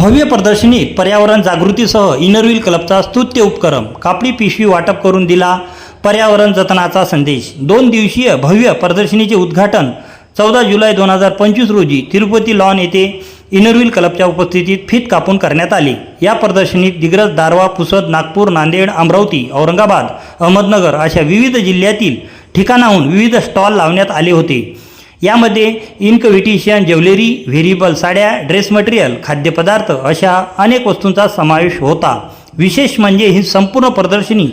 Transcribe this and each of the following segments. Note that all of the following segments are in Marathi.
भव्य प्रदर्शनीत पर्यावरण जागृतीसह इनरव्हील क्लबचा स्तुत्य उपक्रम कापडी पिशवी वाटप करून दिला पर्यावरण जतनाचा संदेश. दोन दिवसीय भव्य प्रदर्शनीचे उद्घाटन चौदा जुलै दोन हजार पंचवीस रोजी तिरुपती लॉन येथे इनरव्हील क्लबच्या उपस्थितीत फीत कापून करण्यात आली. या प्रदर्शनीत दिग्रज दारवा पुसद नागपूर नांदेड अमरावती औरंगाबाद अहमदनगर अशा विविध जिल्ह्यातील ठिकाणाहून विविध स्टॉल लावण्यात आले होते. यामध्ये इन्कविटिशियन ज्वेलरी व्हेरिएबल साड्या ड्रेस मटेरियल खाद्यपदार्थ अशा अनेक वस्तूंचा समावेश होता. विशेष म्हणजे ही संपूर्ण प्रदर्शनी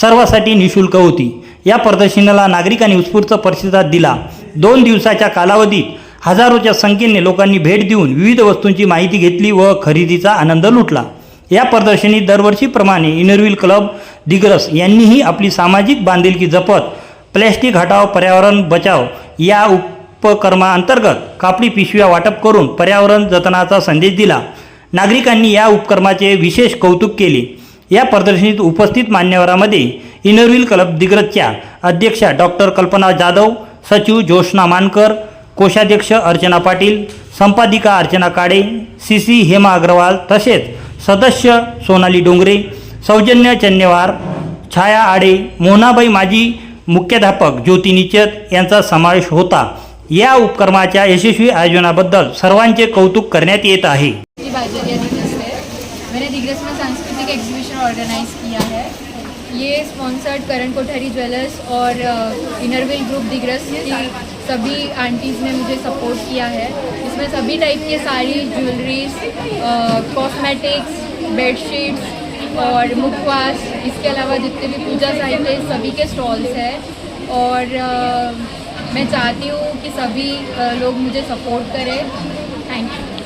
सर्वासाठी निशुल्क होती. या प्रदर्शनीला नागरिकांनी उत्स्फूर्त प्रतिसाद दिला. दोन दिवसाच्या कालावधीत हजारोच्या संख्येने लोकांनी भेट देऊन विविध वस्तूंची माहिती घेतली व खरेदीचा आनंद लुटला. या प्रदर्शनीत दरवर्षीप्रमाणे इनरव्हील क्लब दिग्रस यांनीही आपली सामाजिक बांधिलकी जपत प्लॅस्टिक हटाव पर्यावरण बचाव या उपक्रमाअंतर्गत कापडी पिशव्या वाटप करून पर्यावरण जतनाचा संदेश दिला. नागरिकांनी या उपक्रमाचे विशेष कौतुक केले. या प्रदर्शनीत उपस्थित मान्यवरांमध्ये इनरव्हील क्लब दिग्रजच्या अध्यक्षा डॉक्टर कल्पना जाधव सचिव ज्योत्ना मानकर कोषाध्यक्ष अर्चना पाटील संपादिका अर्चना काडे सी सी हेमा अग्रवाल तसेच सदस्य सोनाली डोंगरे सौजन्य चन्नेवार छाया आडे मोहनाबाई माजी मुख्याध्यापक ज्योती निचत यांचा समावेश होता. या उपक्रमाच्या यशस्वी आयोजनाबद्दल सर्वांचे कौतुक करण्यात येत आहे. मैंने दिग्रस में सांस्कृतिक एग्जीबिशन ऑर्गेनाइज किया है. ये स्पॉन्सर्ड करण कोठारी ज्वेलर्स और uh, इनरविल ग्रुप दिग्रस की सभी आंटीज़ ने मुझे सपोर्ट किया है। इसमें सभी टाइप के साड़ी ज्वेलरीज कॉस्मेटिक्स बेडशीट्स और मुखवास इसके अलावा जितने भी पूजा साहित्य सभी के स्टॉल्स हैं। और uh, मैं चाहती हूँ कि सभी लोग मुझे सपोर्ट करें। Thank you